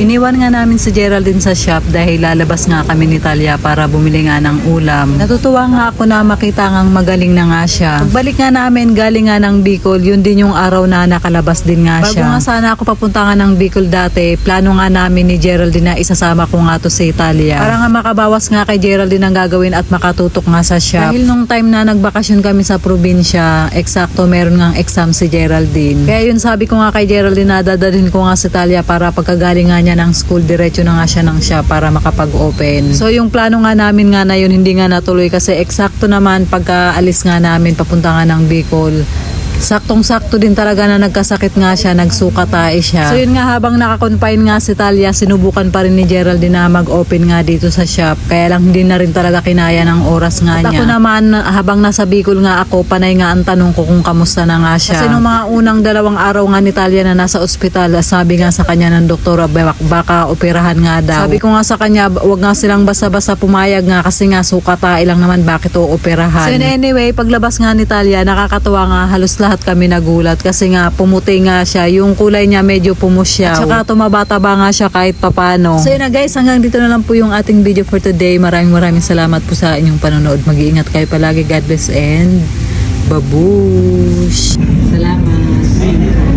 Iniwan nga namin si Geraldine sa shop dahil lalabas nga kami ni Talia para bumili nga ng ulam. Natutuwa nga ako na makita ngang magaling na nga siya. Pagbalik nga namin galing nga ng Bicol, yun din yung araw na nakalabas din nga siya. Bago nga sana ako papunta nga ng Bicol dati, plano nga namin ni Geraldine na isasama ko nga to sa Italia. Para nga makabawas nga kay Geraldine ang gagawin at makatutok nga sa shop. Dahil nung time na nagbakasyon kami sa probinsya, eksakto meron nga exam si Geraldine. Kaya yun sabi ko nga kay Geraldine na dadalhin ko nga sa Italia para pagkagaling nga niya ng school, diretso na nga siya ng shop para makapag-open. So yung plano nga namin nga na yun hindi nga natuloy kasi eksakto naman pagka alis nga namin papunta nga ng Bicol. Saktong-sakto din talaga na nagkasakit nga siya, nagsuka tayo siya. So yun nga habang nakakonfine nga si Talia, sinubukan pa rin ni Geraldine na mag-open nga dito sa shop. Kaya lang hindi na rin talaga kinaya ng oras nga At niya. Ako naman habang nasa Bicol nga ako, panay nga ang tanong ko kung kamusta na nga siya. Kasi nung mga unang dalawang araw nga ni Talia na nasa ospital, sabi nga sa kanya ng doktora, bak- baka operahan nga daw. Sabi ko nga sa kanya, wag nga silang basta-basta pumayag nga kasi nga suka tayo lang naman bakit o operahan. So anyway, paglabas nga ni Talia, nakakatuwa nga halos lahat kami nagulat kasi nga pumuti nga siya. Yung kulay niya medyo pumusyaw. At saka tumaba-taba nga siya kahit papano. So yun na guys, hanggang dito na lang po yung ating video for today. Maraming maraming salamat po sa inyong panonood. Mag-iingat kayo palagi. God bless and babush. Salamat.